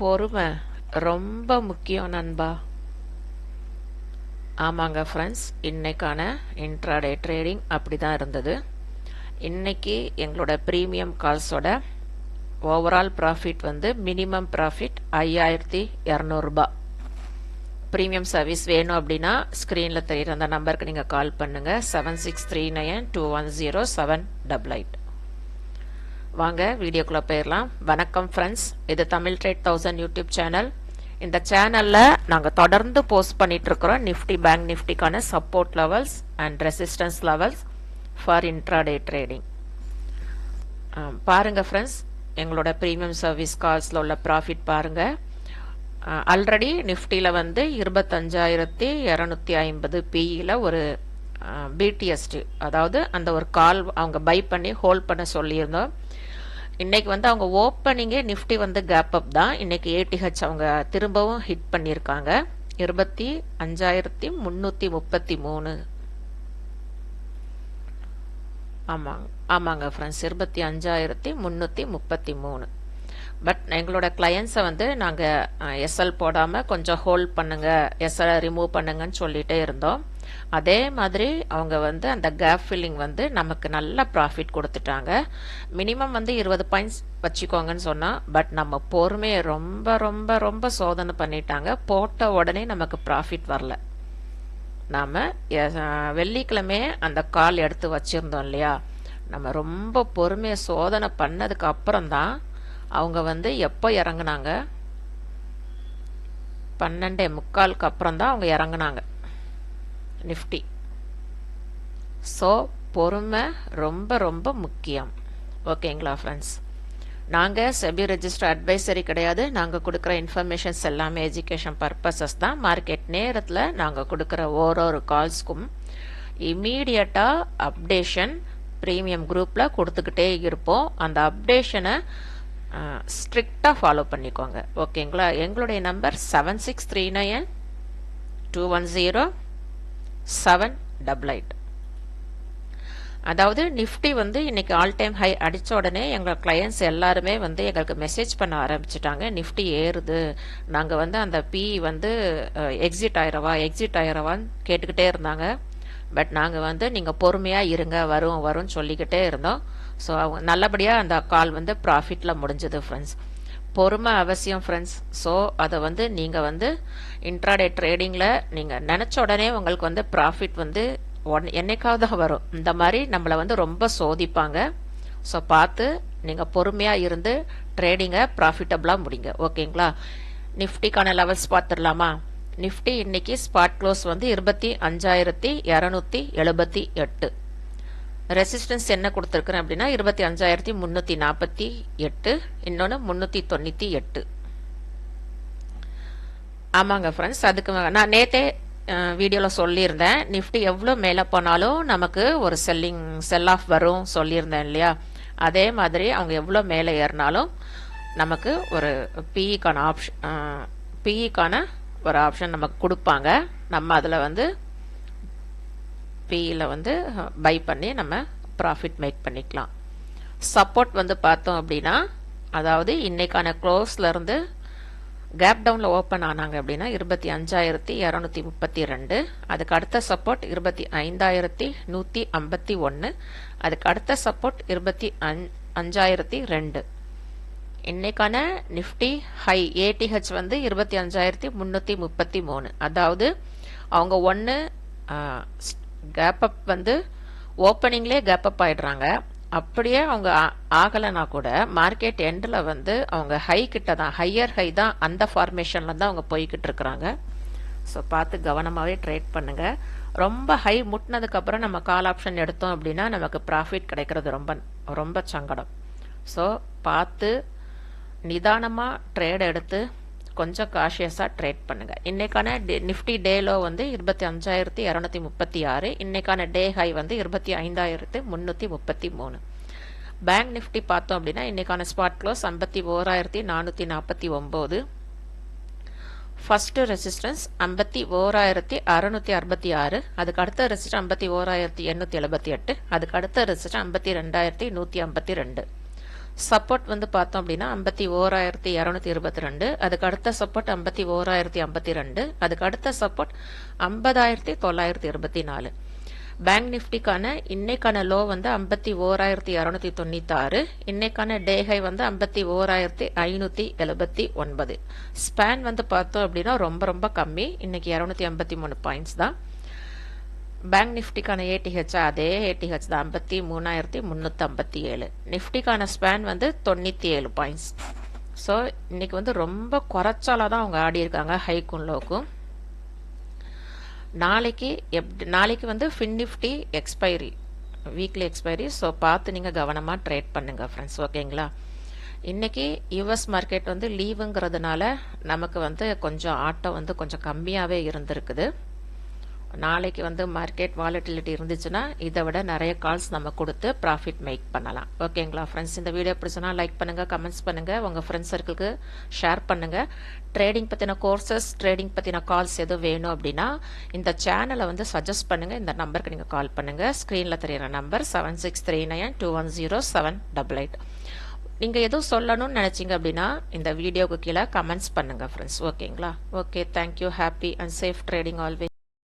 பொறுமை ரொம்ப முக்கியம் நண்பா. ஆமாங்க ஃப்ரெண்ட்ஸ் இன்னைக்கான இன்ட்ராடே ட்ரேடிங் அப்படி தான் இருந்தது. இன்னைக்கு எங்களோட ப்ரீமியம் கால்ஸோட ஓவரால் ப்ராஃபிட் வந்து மினிமம் ப்ராஃபிட் ஐயாயிரத்தி இரநூறுபா. ப்ரீமியம் சர்வீஸ் வேணும் அப்படின்னா ஸ்க்ரீனில் தெரியுற அந்த நம்பருக்கு நீங்கள் கால் பண்ணுங்கள் seven six three nine two one zero seven double eight வாங்க வீடியோக்குள்ளே போயிடலாம் வணக்கம் ஃப்ரெண்ட்ஸ் இது Tamil trade thousand YouTube channel இந்த சேனலில் நாங்கள் தொடர்ந்து போஸ்ட் பண்ணிட்டு இருக்கிறோம் Nifty bank நிஃப்டிக்கான support levels and resistance levels for intraday trading பாருங்கள் ஃப்ரெண்ட்ஸ் எங்களோட ப்ரீமியம் சர்வீஸ் கால்ஸில் உள்ள ப்ராஃபிட் பாருங்கள் ஆல்ரெடி நிஃப்டியில் வந்து இருபத்தஞ்சாயிரத்தி இரநூத்தி ஐம்பது பிஇயில் ஒரு பிடிஎஸ்டி அதாவது அந்த ஒரு கால் அவங்க பை பண்ணி ஹோல்ட் பண்ண சொல்லியிருந்தோம். இன்னைக்கு வந்து அவங்க ஓப்பனிங்கே நிஃப்டி வந்து கேப் அப் தான். இன்னைக்கு ஏடிஹெச் அவங்க திரும்பவும் ஹிட் பண்ணியிருக்காங்க. இருபத்தி அஞ்சாயிரத்தி முந்நூற்றி முப்பத்தி மூணு. ஆமாங்க ஆமாங்க ஃப்ரெண்ட்ஸ் இருபத்தி அஞ்சாயிரத்தி முந்நூற்றி முப்பத்தி மூணு. பட் எங்களோட கிளையன்ஸை வந்து நாங்கள் எஸ்எல் போடாமல் கொஞ்சம் ஹோல்ட் பண்ணுங்கள் எஸ்எல் ரிமூவ் பண்ணுங்கன்னு சொல்லிகிட்டே இருந்தோம். அதே மாதிரி அவங்க வந்து அந்த கேப் ஃபில்லிங் வந்து நமக்கு நல்ல ப்ராஃபிட் கொடுத்துட்டாங்க. மினிமம் வந்து இருபது பாயிண்ட்ஸ் வச்சுக்கோங்கன்னு சொன்னால் பட் நம்ம பொறுமையை ரொம்ப ரொம்ப ரொம்ப சோதனை பண்ணிட்டாங்க. போட்ட உடனே நமக்கு ப்ராஃபிட் வரல. நாம் வெள்ளிக்கிழமை அந்த கால் எடுத்து வச்சுருந்தோம் இல்லையா? நம்ம ரொம்ப பொறுமையை சோதனை பண்ணதுக்கு அப்புறம்தான் அவங்க வந்து எப்போ இறங்குனாங்க? பன்னெண்டே முக்காலுக்கு அப்புறம் தான் அவங்க இறங்குனாங்க. நிஃப்டி ஸோ பொறுமை ரொம்ப ரொம்ப முக்கியம். ஓகேங்களா ஃப்ரெண்ட்ஸ் நாங்கள் செபி ரெஜிஸ்டர் அட்வைசரி கிடையாது. நாங்கள் கொடுக்குற இன்ஃபர்மேஷன்ஸ் எல்லாமே எஜுகேஷன் பர்பஸஸ் தான். மார்க்கெட் நேரத்தில் நாங்கள் கொடுக்குற ஒரு ஒரு கால்ஸ்க்கும் இமீடியட்டாக அப்டேஷன் ப்ரீமியம் குரூப்பில் கொடுத்துக்கிட்டே இருப்போம். அந்த அப்டேஷனை ஸ்ட்ரிக்டாக ஃபாலோ பண்ணிக்கோங்க. ஓகேங்களா எங்களுடைய number seven six three nine two one zero seven double eight அதாவது நிஃப்டி வந்து இன்னைக்கு ஆல் டைம் ஹை அடித்த உடனே எங்கள் கிளையன்ஸ் எல்லாருமே வந்து எங்களுக்கு மெசேஜ் பண்ண ஆரம்பிச்சிட்டாங்க. நிஃப்டி ஏறுது. நாங்கள் வந்து அந்த பி வந்து எக்ஸிட் ஆயிரவா எக்ஸிட் ஆயிரவான்னு கேட்டுக்கிட்டே இருந்தாங்க. பட் நாங்கள் வந்து நீங்கள் பொறுமையாக இருங்க வரும் வரும்னு சொல்லிக்கிட்டே இருந்தோம். ஸோ அவங்க நல்லபடியாக அந்த கால் வந்து ப்ராஃபிட்டில் முடிஞ்சது ஃப்ரெண்ட்ஸ் பொறுமை அவசியம் ஃப்ரெண்ட்ஸ் ஸோ அதை வந்து நீங்கள் வந்து இன்ட்ராடே ட்ரேடிங்கில் நீங்கள் நினச்ச உடனே உங்களுக்கு வந்து ப்ராஃபிட் வந்து ஒன் என்னைக்காவது தான் வரும். இந்த மாதிரி நம்மளை வந்து ரொம்ப சோதிப்பாங்க. ஸோ பார்த்து நீங்கள் பொறுமையாக இருந்து ட்ரேடிங்கை ப்ராஃபிட்டபுளாக முடிங்க. ஓகேங்களா நிஃப்டிக்கான லெவல்ஸ் பார்த்துடலாமா? நிஃப்டி இன்னைக்கு ஸ்பாட் க்ளோஸ் வந்து இருபத்தி அஞ்சாயிரத்தி இரநூத்தி எழுபத்தி எட்டு. ரெசிஸ்டன்ஸ் என்ன கொடுத்துருக்குறேன் அப்படின்னா இருபத்தி அஞ்சாயிரத்தி முந்நூற்றி நாற்பத்தி எட்டு இன்னொன்று முந்நூற்றி தொண்ணூற்றி எட்டு. ஆமாங்க ஃப்ரெண்ட்ஸ் அதுக்கு நான் நேத்தே வீடியோவில் சொல்லியிருந்தேன். நிஃப்டி எவ்வளோ மேலே போனாலும் நமக்கு ஒரு செல்லிங் செல் ஆஃப் வரும் சொல்லியிருந்தேன் இல்லையா? அதே மாதிரி அவங்க எவ்வளோ மேலே ஏறினாலும் நமக்கு ஒரு பிஇக்கான ஆப்ஷன் பிஇக்கான ஒரு ஆப்ஷன் நமக்கு கொடுப்பாங்க. நம்ம அதில் வந்து பியில் வந்து பை பண்ணி நம்ம ப்ராஃபிட் மேக் பண்ணிக்கலாம். சப்போர்ட் வந்து பார்த்தோம் அப்படின்னா அதாவது இன்னைக்கான க்ளோஸ்லேருந்து கேப் டவுனில் ஓப்பன் ஆனாங்க அப்படின்னா இருபத்தி அஞ்சாயிரத்தி இரநூத்தி முப்பத்தி ரெண்டு அதுக்கு அடுத்த சப்போர்ட் இருபத்தி ஐந்தாயிரத்தி நூற்றி ஐம்பத்தி ஒன்று அதுக்கு அடுத்த சப்போர்ட் இருபத்தி அஞ்சாயிரத்தி ரெண்டு. இன்னைக்கான நிஃப்டி ஹை ஏடிஹெச் வந்து இருபத்தி அஞ்சாயிரத்தி முந்நூற்றி முப்பத்தி மூணு. அதாவது அவங்க ஒன்று கேப் அப் வந்து ஓப்பனிங்லேயே கேப் அப் ஆயிடுறாங்க. அப்படியே அவங்க ஆகலைனா கூட மார்க்கெட் எண்டில் வந்து அவங்க ஹை கிட்ட தான் ஹையர் ஹை தான் அந்த ஃபார்மேஷனில் தான் அவங்க போய்கிட்டு இருக்கிறாங்க. ஸோ பார்த்து கவனமாகவே ட்ரேட் பண்ணுங்க. ரொம்ப ஹை முட்டினதுக்கப்புறம் நம்ம கால் ஆப்ஷன் எடுத்தோம் அப்படின்னா நமக்கு ப்ராஃபிட் கிடைக்கிறது ரொம்ப ரொம்ப சங்கடம். ஸோ பார்த்து நிதானமாக ட்ரேட் எடுத்து கொஞ்சம் காஷியஸாக ட்ரேட் பண்ணுங்க. இன்னைக்கான நிஃப்டி டேலோ வந்து இருபத்தி அஞ்சாயிரத்தி இரநூத்தி முப்பத்தி ஆறு இன்னைக்கான டே ஹை வந்து இருபத்தி ஐந்தாயிரத்து முந்நூற்றி முப்பத்தி மூணு. பேங்க் நிஃப்டி பார்த்தோம் அப்படின்னா இன்னைக்கான ஸ்பாட் க்ளோஸ் ஐம்பத்தி ஓராயிரத்தி நானூற்றி நாற்பத்தி ஒம்பது. ஃபஸ்ட்டு ரெசிஸ்டன்ஸ் ஐம்பத்தி ஓராயிரத்தி அறுநூத்தி அறுபத்தி ஆறு அதுக்கு அடுத்த ரெசிஸ்டன்ஸ் ஐம்பத்தி ஓராயிரத்தி எண்ணூற்றி எழுபத்தி எட்டு அதுக்கு அடுத்த ரெசிஸ்டன்ஸ் ஐம்பத்தி ரெண்டாயிரத்தி நூற்றி ஐம்பத்தி ரெண்டு. சப்போர்ட் வந்து பார்த்தோம் அப்படின்னா ஐம்பத்தி ஓராயிரத்தி இரநூத்தி இருபத்தி ரெண்டு அதுக்கு அடுத்த சப்போர்ட் ஐம்பத்தி ஓராயிரத்தி ஐம்பத்தி ரெண்டு அதுக்கு அடுத்த சப்போர்ட் ஐம்பதாயிரத்தி தொள்ளாயிரத்தி இருபத்தி நாலு. பேங்க் நிஃப்டிக்கான இன்னைக்கான லோ வந்து ஐம்பத்தி ஓராயிரத்தி இரநூத்தி தொண்ணூத்தாறு இன்னைக்கான டே ஹை வந்து ஐம்பத்தி ஓராயிரத்தி ஐநூத்தி எழுபத்தி ஒன்பது. ஸ்பேன் வந்து பார்த்தோம் அப்படின்னா ரொம்ப ரொம்ப கம்மி இன்னைக்கு இரநூத்தி ஐம்பத்தி மூணு பாயிண்ட்ஸ் தான். பேங்க் நிஃப்டிக்கான ஏடிஹெச் அதே ஏடிஹெச் தான். ஐம்பத்தி மூணாயிரத்தி முந்நூற்றி ஐம்பத்தி ஏழு நிஃப்டிக்கான ஸ்பேன் வந்து தொண்ணூற்றி ஏழு பாயிண்ட்ஸ் ஸோ இன்னைக்கு வந்து ரொம்ப குறைச்சாலாக தான் அவங்க ஆடியிருக்காங்க ஹைக்கும் லோக்கும் நாளைக்கு எப் நாளைக்கு வந்து fin Nifty expiry weekly expiry so பார்த்து நீங்கள் கவனமாக ட்ரேட் பண்ணுங்க ஃப்ரெண்ட்ஸ் ஓகேங்களா இன்னைக்கு யூஎஸ் மார்க்கெட் வந்து லீவுங்கிறதுனால நமக்கு வந்து கொஞ்சம் ஆட்டம் வந்து கொஞ்சம் கம்மியாகவே இருந்திருக்குது. நாளைக்கு வந்து மார்க்கெட் வாலட்டிலிட்டி இருந்துச்சுன்னா இதை விட நிறைய கால்ஸ் நம்ம கொடுத்து ப்ராஃபிட் மேக் பண்ணலாம். ஓகேங்களா ஃப்ரெண்ட்ஸ் இந்த வீடியோ பிடிச்சனா லைக் பண்ணுங்க கமெண்ட்ஸ் பண்ணுங்க உங்கள் ஃப்ரெண்ட்ஸ் சர்க்கிளுக்கு ஷேர் பண்ணுங்கள் ட்ரேடிங் பற்றின கோர்சஸ் ட்ரேடிங் பற்றின கால்ஸ் எதுவும் வேணும் அப்படின்னா இந்த சேனலை வந்து சஜஸ்ட் பண்ணுங்கள் இந்த நம்பருக்கு நீங்கள் கால் பண்ணுங்கள் ஸ்க்ரீனில் தெரியுற number seven six three nine two one zero seven double eight நீங்கள் எதுவும் சொல்லணும்னு நினச்சிங்க அப்படின்னா இந்த வீடியோவுக்கு கீழே கமெண்ட்ஸ் பண்ணுங்க ஃப்ரெண்ட்ஸ் ஓகேங்களா okay thank you happy and safe trading always